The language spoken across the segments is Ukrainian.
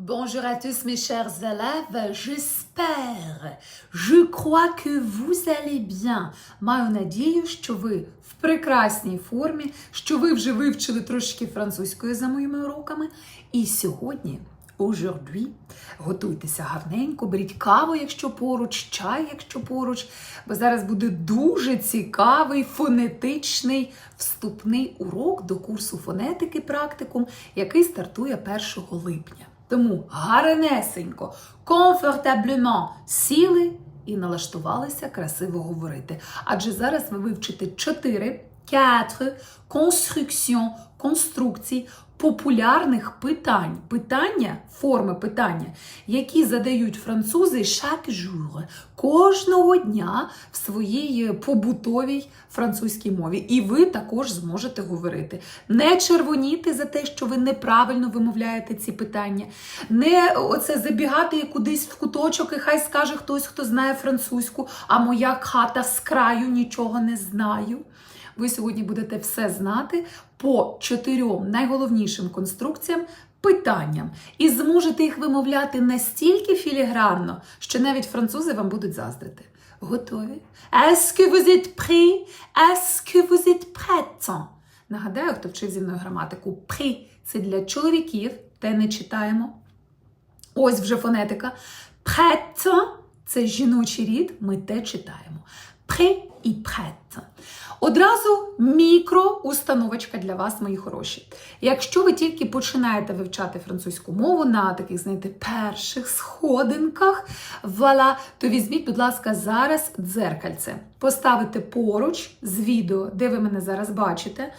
Bonjour à tous mes chers élèves, j'espère, je crois que vous allez bien. Маю надію, що ви в прекрасній формі, що ви вже вивчили трошки французької за моїми уроками. І сьогодні, aujourd'hui, готуйтеся гарненько, беріть каву, якщо поруч, чай, якщо поруч, бо зараз буде дуже цікавий фонетичний вступний урок до курсу фонетики практикум, який стартує 1 липня. Тому гарнесенько, комфортабельно сіли і налаштувалися красиво говорити. Адже зараз ви вивчите 4 4 конструкціон, конструкцій популярних питань. Питання, форми питання, які задають французи chaque jour, кожного дня в своїй побутовій французькій мові. І ви також зможете говорити. Не червоніти за те, що ви неправильно вимовляєте ці питання, не оце забігати кудись в куточок, і хай скаже хтось, хто знає французьку, а моя хата з краю нічого не знаю. Ви сьогодні будете все знати по чотирьом найголовнішим конструкціям, питанням, і зможете їх вимовляти настільки філігранно, що навіть французи вам будуть заздрити. Готові? Est-ce que vous êtes prêts? Est-ce que vous êtes prêts? Нагадаю, хто вчив зі мною граматику. Prêt – це для чоловіків, те не читаємо. Ось вже фонетика. Prête – це жіночий рід, ми те читаємо. Prêt і prête. Одразу мікроустановочка для вас, мої хороші. Якщо ви тільки починаєте вивчати французьку мову на таких, знаєте, перших сходинках, вуаля, то візьміть, будь ласка, зараз дзеркальце. Поставите поруч з відео, де ви мене зараз бачите.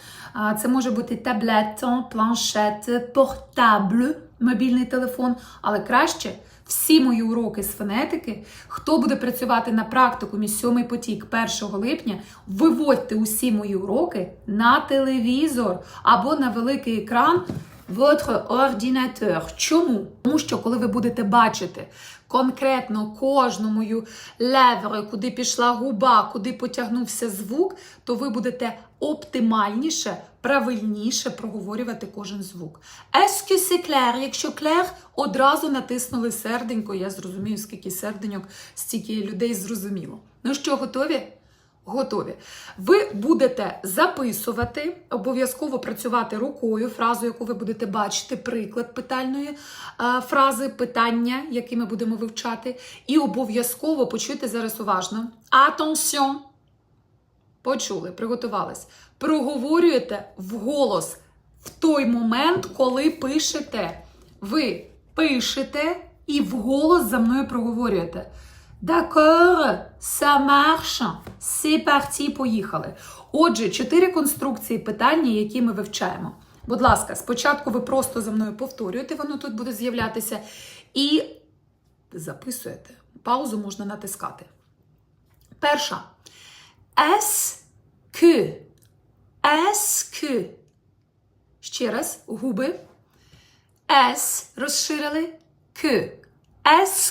Це може бути таблет, планшет, портабль, мобільний телефон, але краще. Всі мої уроки з фонетики, хто буде працювати на практикумі сьомий потік 1 липня, виводьте усі мої уроки на телевізор або на великий екран votre ordinateur. Чому? Тому що коли ви будете бачити конкретно кожну мою левру, куди пішла губа, куди потягнувся звук, то ви будете оптимальніше, правильніше проговорювати кожен звук. Est-ce que c'est clair? Якщо клер, одразу натиснули серденько, я зрозумію, скільки серденьок, стільки людей зрозуміло. Ну що, готові? Готові. Ви будете записувати, обов'язково працювати рукою, фразу, яку ви будете бачити, приклад питальної а, фрази, питання, які ми будемо вивчати. І обов'язково почуйте зараз уважно. Attention! Почули, приготувались. Проговорюєте вголос в той момент, коли пишете. Ви пишете і вголос за мною проговорюєте. D'accord, ça marche. C'est parti, поїхали. Отже, чотири конструкції питання, які ми вивчаємо. Будь ласка, спочатку ви просто за мною повторюєте, воно тут буде з'являтися. І записуєте. Паузу можна натискати. Перша. Est-ce que. Est-ce. Ще раз, губи. С розширили. К.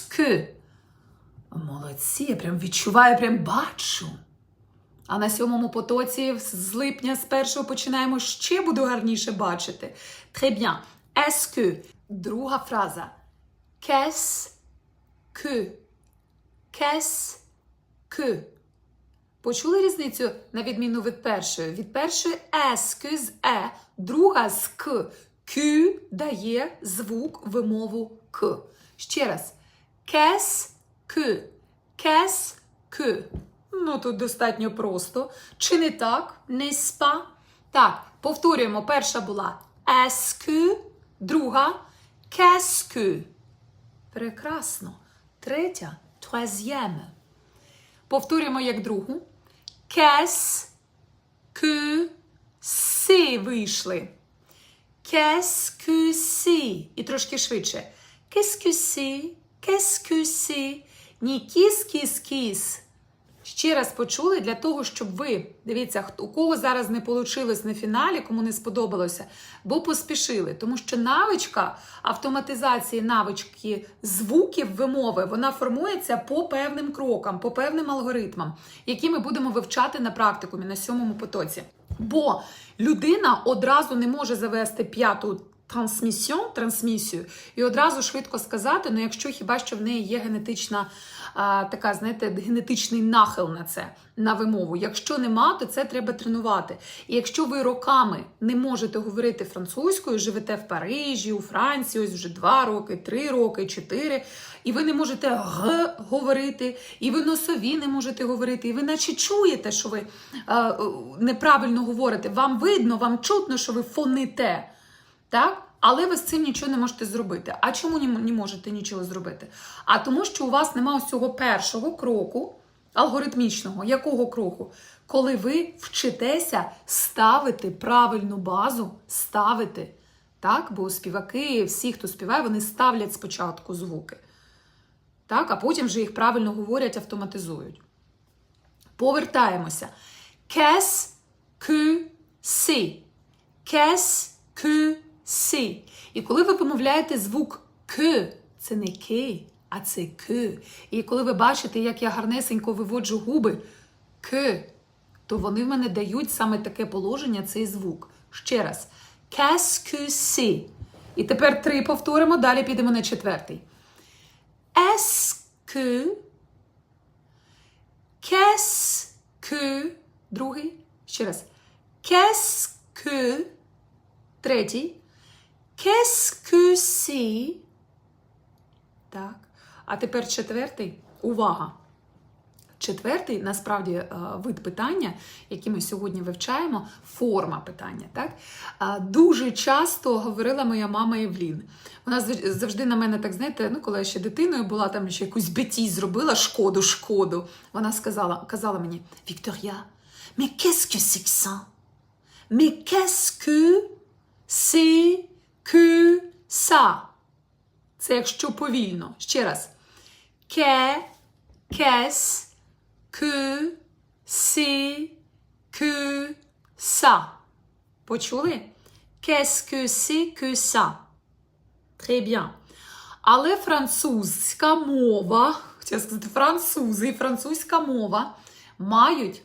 Que. Молодці, я прям відчуваю, прям бачу. А на сьомому потоці з липня з першого починаємо ще буду гарніше бачити. Très bien. Est-ce que. Друга фраза. Qu'est-ce que. Qu'est-ce que. Почули різницю на відміну від першої? Від першої «еск» з е, друга з к. Q дає звук вимову к. Ще раз. Qu'est-ce que. Qu'est-ce. Ну, тут достатньо просто. Чи не так? N'est-ce pas? Так, повторюємо. Перша була est-ce друга qu'est-ce. Прекрасно. Третя troisième. Повторюємо як другу. Qu'est-ce que c'est вийшли. Qu'est-ce que c'est? І трошки швидше. Qu'est-ce que c'est? Qu'est-ce que c'est? Ні кіс, кіс, кіс. Ще раз почули для того, щоб ви, дивіться, у кого зараз не вийшло на фіналі, кому не сподобалося, бо поспішили. Тому що навичка автоматизації навички звуків вимови, вона формується по певним крокам, по певним алгоритмам, які ми будемо вивчати на практикумі на сьомому потоці. Бо людина одразу не може завести п'яту трансмісіон, трансмісію, і одразу швидко сказати, ну якщо хіба що в неї є генетична а, така, знаєте, генетичний нахил на це, на вимову. Якщо нема, то це треба тренувати. І якщо ви роками не можете говорити французькою, живете в Парижі, у Франції, ось вже два роки, три роки, чотири, і ви не можете г говорити, і ви носові не можете говорити, і ви наче чуєте, що ви е, неправильно говорите. Вам видно, вам чутно, що ви фоните. Так? Але ви з цим нічого не можете зробити. А чому не можете нічого зробити? А тому, що у вас немає ось цього першого кроку, алгоритмічного, якого кроку? Коли ви вчитеся ставити правильну базу, ставити. Так? Бо співаки, всі, хто співає, вони ставлять спочатку звуки. Так? А потім вже їх правильно говорять, автоматизують. Повертаємося. Que c'est? Qu'est-ce que c'est? І коли ви помовляєте звук к, це не ки, а це к. І коли ви бачите, як я гарнесенько виводжу губи к, то вони в мене дають саме таке положення, цей звук. Ще раз. C'est? І тепер три повторимо, далі підемо на четвертий. Qu'est-ce que другий. Ще раз. Qu'est-ce третій. C'est? Так. А тепер четвертий. Увага! Четвертий, насправді, е, вид питання, який ми сьогодні вивчаємо, форма питання. Так? Дуже часто говорила моя мама Евлін. Вона завжди на мене, так знаєте, ну, коли я ще дитиною була, там ще якусь бетій зробила, шкоду, шкоду. Вона сказала, казала мені: Вікторія, mais qu'est-ce que c'est que ça? Mais qu'est-ce que c'est ça? Це якщо повільно. Ще раз. Que, qu'est-ce que c'est que ça? Почули? Qu'est-ce que c'est que ça? Très bien. Але французька мова, хотіла сказати, французи і французька мова мають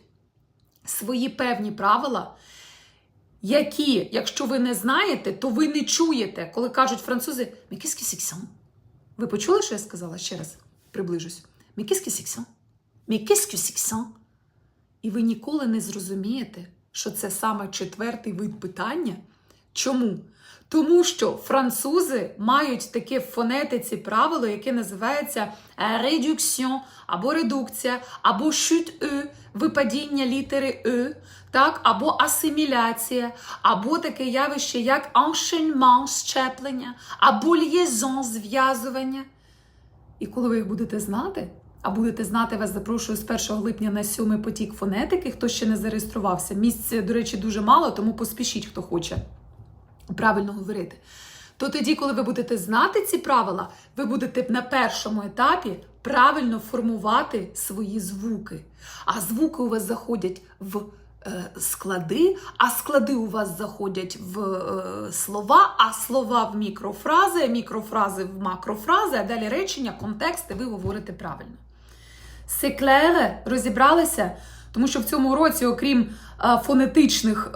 свої певні правила, які, якщо ви не знаєте, то ви не чуєте, коли кажуть французи «Mais qu'est-ce que c'est que ça?» Ви почули, що я сказала? Ще раз приближусь. «Mais qu'est-ce que c'est que ça?» «Mais qu'est-ce que c'est que ça?» І ви ніколи не зрозумієте, що це саме четвертий вид питання. Чому? Тому що французи мають таке в фонетиці правило, яке називається редуксіон або редукція, або chute «e», випадіння літери «e», так, або асиміляція, або таке явище, як enchaînement, щеплення, або liaison, зв'язування. І коли ви їх будете знати, а будете знати, вас запрошую з 1 липня на сьомий потік фонетики, хто ще не зареєструвався. Місць, до речі, дуже мало, тому поспішіть, хто хоче правильно говорити. То тоді, коли ви будете знати ці правила, ви будете на першому етапі правильно формувати свої звуки. А звуки у вас заходять в е, склади, а склади у вас заходять в е, слова, а слова в мікрофрази, а мікрофрази в макрофрази, а далі речення, контексти ви говорите правильно. Секлере розібралися, тому що в цьому році, окрім е, фонетичних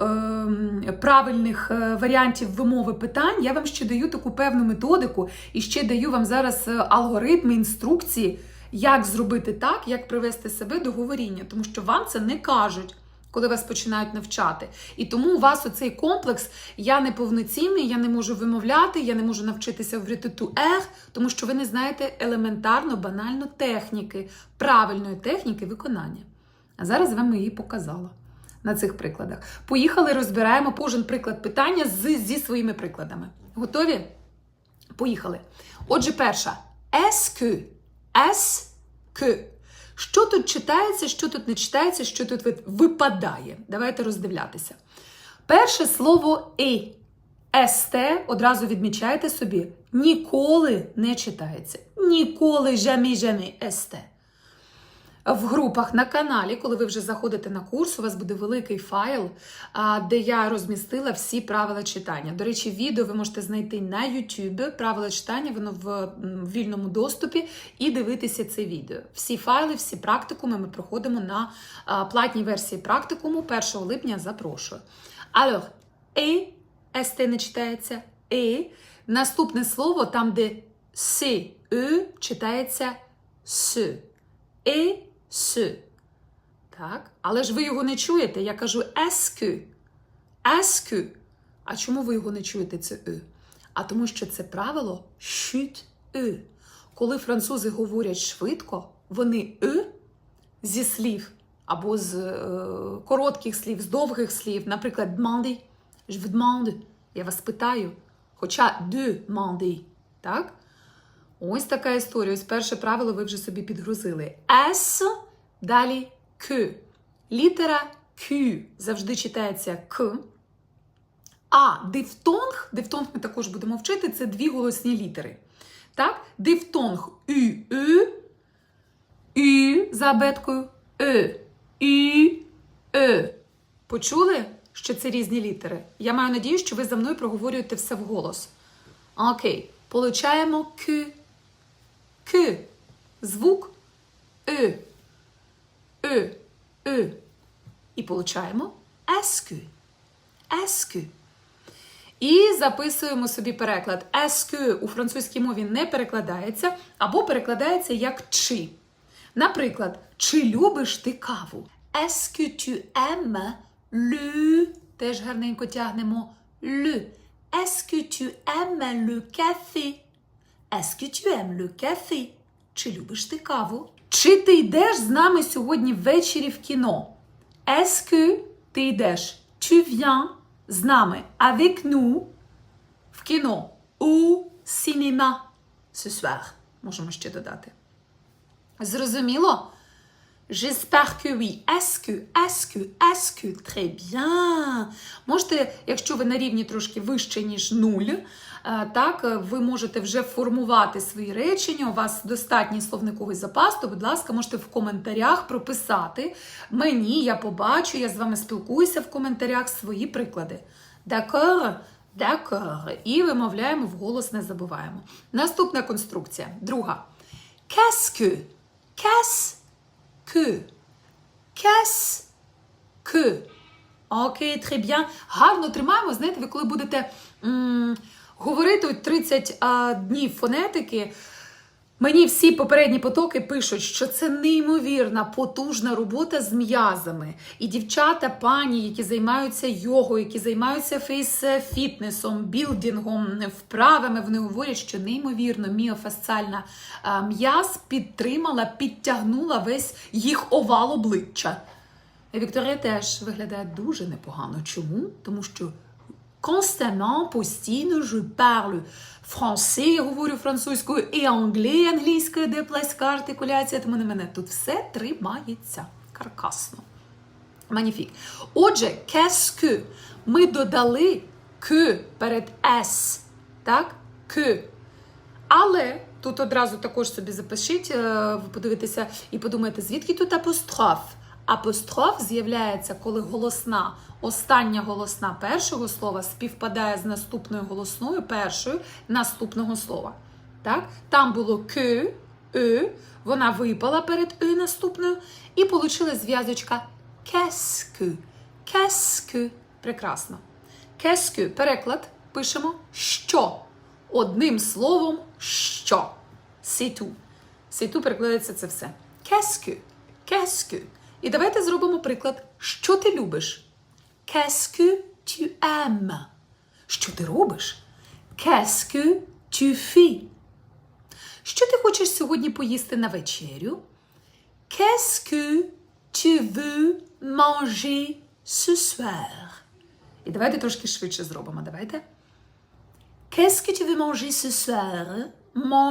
е, правильних е, варіантів вимови питань, я вам ще даю таку певну методику і ще даю вам зараз алгоритми, інструкції, як зробити так, як привести себе до говоріння, тому що вам це не кажуть. Коли вас починають навчати. І тому у вас оцей комплекс я неповноцінний, я не можу вимовляти, я не можу навчитися говорити ту ех, тому що ви не знаєте елементарно, банально техніки, правильної техніки виконання. А зараз вам її показала на цих прикладах. Поїхали, розбираємо кожен приклад питання з, зі своїми прикладами. Готові? Поїхали. Отже, перша. Est-ce que. Що тут читається, що тут не читається, що тут випадає? Давайте роздивлятися. Перше слово «и». СТ одразу відмічайте собі, ніколи не читається. Ніколи жамі жамі СТ. В групах на каналі, коли ви вже заходите на курс, у вас буде великий файл, де я розмістила всі правила читання. До речі, відео ви можете знайти на YouTube. Правила читання, воно в вільному доступі, і дивитися це відео. Всі файли, всі практикуми ми проходимо на платній версії практикуму 1 липня. Запрошую. Alors, et, ST не читається, е. Наступне слово, там, де с, е, читається с. Е, с. Так? Але ж ви його не чуєте. Я кажу еске. Еске. А чому ви його не чуєте, це е? А тому що це правило щуть е. Коли французи говорять швидко, вони е зі слів або з е, коротких слів, з довгих слів, наприклад, demander, je vous demande, я вас питаю, хоча demander, так? Ось така історія. Ось перше правило ви вже собі підгрузили. S, далі К. Літера Q завжди читається К. А дифтонг, дифтонг ми також будемо вчити, це дві голосні літери. Так? Дифтонг Ю, Ю, Ю за абеткою, Е, Ю, Е. Почули, що це різні літери? Я маю надію, що ви за мною проговорюєте все вголос. Окей. Получаємо Q. Q. Звук Е. Е. Е. І получаємо еску. Еску. І записуємо собі переклад. Еску у французькій мові не перекладається, або перекладається як чи. Наприклад, чи любиш ти каву? Que tu aimes le? Теж гарненько тягнемо le. Que tu aimes le café? Est-ce que tu aimes le café? Чи любиш ти каву? Чи ти йдеш з нами сьогодні ввечері в кіно? Est-ce que ти йдеш? Tu viens з нами avec nous в кіно у cinéma ce soir. Можемо ще додати. Зрозуміло? J'espère que oui. Est-ce que, est-ce que, est-ce que, très bien. Можете, якщо ви на рівні трошки вище, ніж нуль, е, так, е, ви можете вже формувати свої речення, у вас достатній словниковий запас, то, будь ласка, можете в коментарях прописати мені, я побачу, я з вами спілкуюся в коментарях свої приклади. D'accord? D'accord. І вимовляємо вголос, не забуваємо. Наступна конструкція. Друга. Qu'est-ce que? Qu'est-ce que? Qu'est-ce que? Окей, très bien. Гарно тримаємо. Знаєте, ви коли будете м, говорити от 30 а, днів фонетики, мені всі попередні потоки пишуть, що це неймовірна, потужна робота з м'язами. І дівчата, пані, які займаються йогою, які займаються фейс-фітнесом, білдингом, вправами, вони говорять, що неймовірно міофасціальна а, м'яз підтримала, підтягнула весь їх овал обличчя. Вікторія теж виглядає дуже непогано. Чому? Тому що constamment, постійно, je parle français, я говорю французькою, і англійською, англійською, де плеска артикуляція, тому на мене тут все тримається каркасно. Маніфік. Отже, qu'est-ce que? Ми додали que перед s, так? Que. Але тут одразу також собі запишіть, ви подивитеся і подумаєте, звідки тут апостроф? Апостроф з'являється, коли голосна, остання голосна першого слова співпадає з наступною голосною першою наступного слова. Так? Там було к, е, вона випала перед е наступною, і получила зв'язочка qu'est-ce Qu'est-ce? Прекрасно. Qu'est-ce? Переклад пишемо що. Одним словом, що. C'est tout перекладається це все. Qu'est-ce que? І давайте зробимо приклад. Що ти любиш? Qu'est-ce que tu aimes? Що ти робиш? Qu'est-ce que tu fais? Що ти хочеш сьогодні поїсти на вечерю? Qu'est-ce que tu veux manger ce soir? І давайте трошки швидше зробимо. Давайте. Qu'est-ce que tu veux manger ce soir?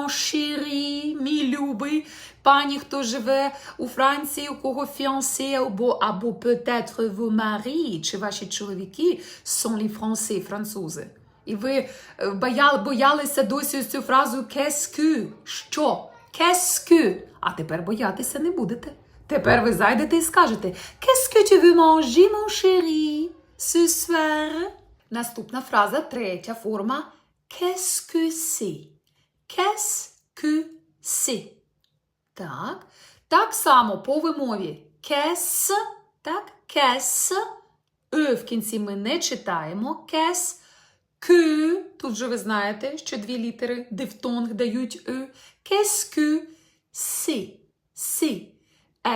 Chéri, мій любий, пані, хто живе у Франції, у кого фіансе, або, або peut-être vos maris, чи ваші чоловіки sont les français, французи. І ви е, бояли, боялися досі цю фразу que? Що? Que? А тепер боятися не будете. Тепер ви зайдете і скажете Qu'est-ce que tu veux manger, mon chéri, ce soir? Наступна фраза, третя форма. Qu'est-ce que c'est? Qu'est-ce que c'est? Так. Так само по вимові qu'est-ce, так, qu'est-ce, е в кінці ми не читаємо. Qu'est-ce que, тут же ви знаєте, що дві літери дифтонг дають «е». Que c'est? C'est.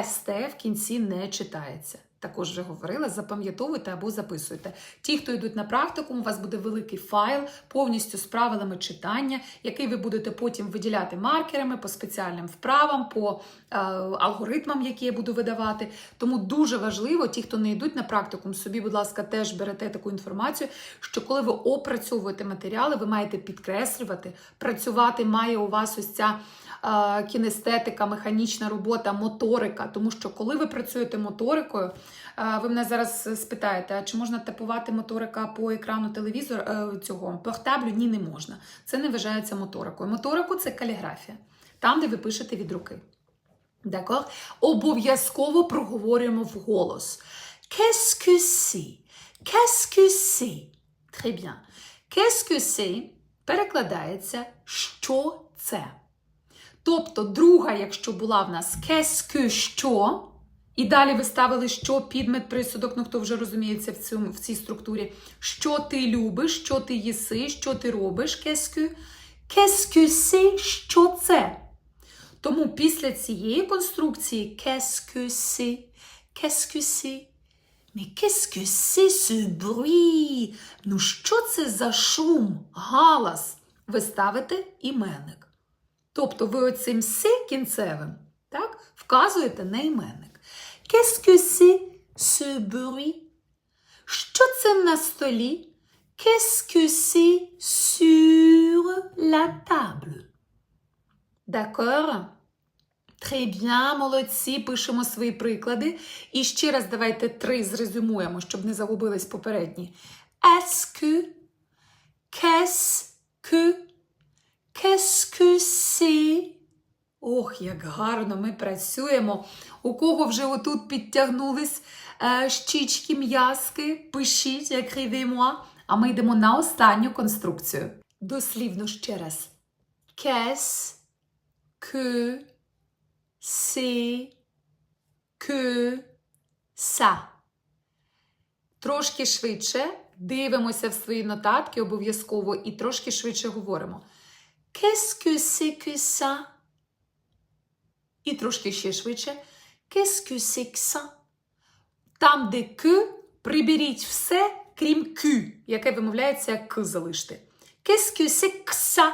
СТ в кінці не читається. Також вже говорила, запам'ятовуйте або записуйте. Ті, хто йдуть на практику, у вас буде великий файл повністю з правилами читання, який ви будете потім виділяти маркерами по спеціальним вправам, по е, алгоритмам, які я буду видавати. Тому дуже важливо, ті, хто не йдуть на практикум, собі, будь ласка, теж берете таку інформацію, що коли ви опрацьовуєте матеріали, ви маєте підкреслювати, працювати має у вас ось ця е, кінестетика, механічна робота, моторика. Тому що коли ви працюєте моторикою, ви мене зараз спитаєте, а чи можна типувати моторика по екрану телевізора е, цього портаблю? Ні, не можна. Це не вважається моторикою. Моторику це каліграфія, там, де ви пишете від руки. Дакор? Обов'язково проговорюємо вголос. Qu'est-ce перекладається що це. Тобто, друга, якщо була в нас qu'est-ce que що, і далі ви ставили що підмет присудок, ну хто вже розуміється в, цьому, в цій структурі, що ти любиш, що ти їси, що ти робиш, que c'est, що це. Тому після цієї конструкції que c'est ce bruit? Ну що це за шум, галас? Ви ставите іменник. Тобто ви оцим «си» кінцевим так, вказуєте на іменник. Qu'est-ce que c'est ce bruit? Що це на? Qu'est-ce que c'est sur la table? D'accord? Très bien, молодці, пишемо свої приклади. І ще раз давайте три зрезюмуємо, щоб не загубились попередні. Est-ce que, qu'est-ce que, qu'est-ce que c'est? Ох, як гарно ми працюємо. У кого вже отут підтягнулись е, щічки, м'язки, пишіть, écrivez-moi. А ми йдемо на останню конструкцію. Дослівно ще раз. Qu'est-ce que c'est que ça? Трошки швидше дивимося в свої нотатки обов'язково і трошки швидше говоримо. Qu'est-ce que c'est que? І трошки ще швидше. Qu'est-ce que c'est que ça? Там, де к, приберіть все, крім «q», яке вимовляється як «к» залиште. Qu'est-ce que c'est que ça?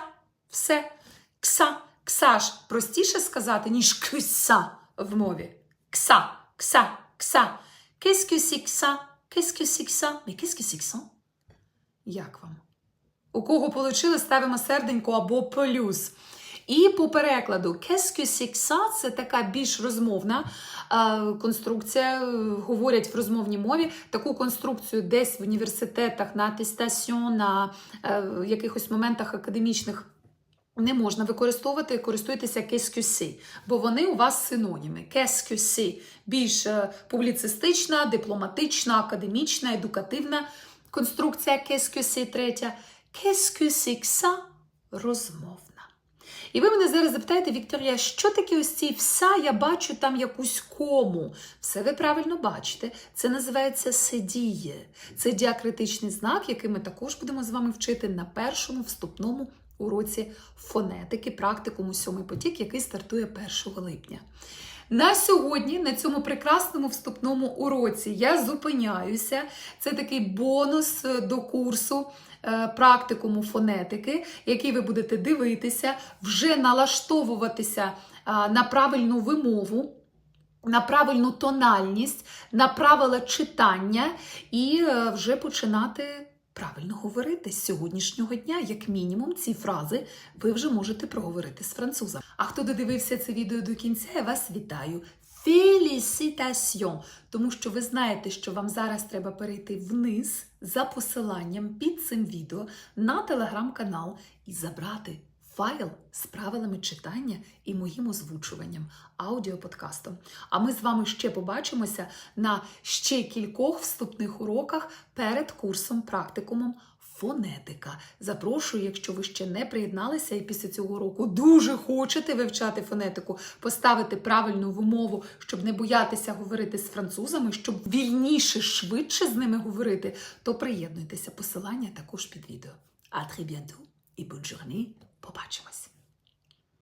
Все. Кса. Кса ж простіше сказати, ніж кса в мові. Кса, кса, кса. Qu'est-ce que c'est que ça? Qu'est-ce que c'est que ça? Mais qu'est-ce que c'est que ça? Як вам? У кого получили, ставимо серденько або плюс. І по перекладу «Qu'est-ce que c'est que ça?» – це така більш розмовна конструкція. Говорять в розмовній мові. Таку конструкцію десь в університетах на атестаціон, на е, якихось моментах академічних не можна використовувати, користуйтеся «Qu'est-ce que c'est», бо вони у вас синоніми. «Qu'est-ce que c'est» – більш е, публіцистична, дипломатична, академічна, едукативна конструкція «Qu'est-ce que c'est» третя. «Qu'est-ce que c'est que ça?» – розмовна. І ви мене зараз запитаєте, Вікторія, що таке ось ці вса? Я бачу там якусь кому. Все ви правильно бачите. Це називається седіє. Це діакритичний знак, який ми також будемо з вами вчити на першому вступному уроці фонетики, практикуму сьомий потік, який стартує 1 липня. На сьогодні, на цьому прекрасному вступному уроці, я зупиняюся. Це такий бонус е, до курсу е, практикуму фонетики, який ви будете дивитися, вже налаштовуватися е, на правильну вимову. На правильну тональність, на правила читання і вже починати правильно говорити з сьогоднішнього дня. Як мінімум, ці фрази ви вже можете проговорити з французом. А хто додивився це відео до кінця, я вас вітаю. Фелісітасьйон! Тому що ви знаєте, що вам зараз треба перейти вниз за посиланням під цим відео на телеграм-канал і забрати файл з правилами читання і моїм озвучуванням аудіоподкастом. А ми з вами ще побачимося на ще кількох вступних уроках перед курсом практикумом фонетика. Запрошую, якщо ви ще не приєдналися і після цього року дуже хочете вивчати фонетику, поставити правильну вимову, щоб не боятися говорити з французами, щоб вільніше, швидше з ними говорити, то приєднуйтеся. Посилання також під відео. А très bientôt і bonne journée. Popatrzmy.